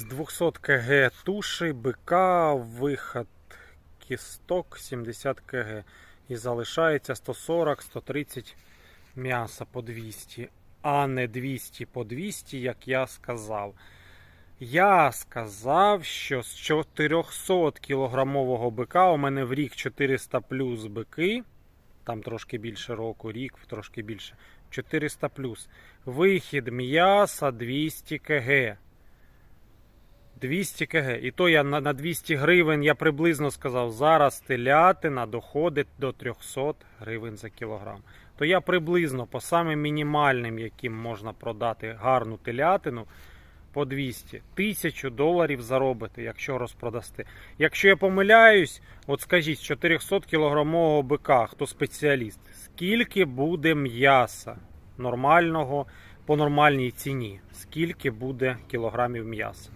З 200 кг туші, бика, виход кісток 70 кг. І залишається 140-130 м'яса по 200, а не 200 по 200, як я сказав. Я сказав, що з 400 кілограмового бика у мене в рік 400 плюс бики. Там трошки більше року, рік, трошки більше. 400 плюс. Вихід м'яса 200 кг. 200 кг. І то я на, на 200 гривень я приблизно сказав, зараз телятина доходить до 300 гривень за кілограм. То я приблизно по самим мінімальним, яким можна продати гарну телятину, по 200. Тисячу доларів заробите, якщо розпродасте. Якщо я помиляюсь, от скажіть, з 400 кілограмового бика, хто спеціаліст, скільки буде м'яса нормального по нормальній ціні? Скільки буде кілограмів м'яса?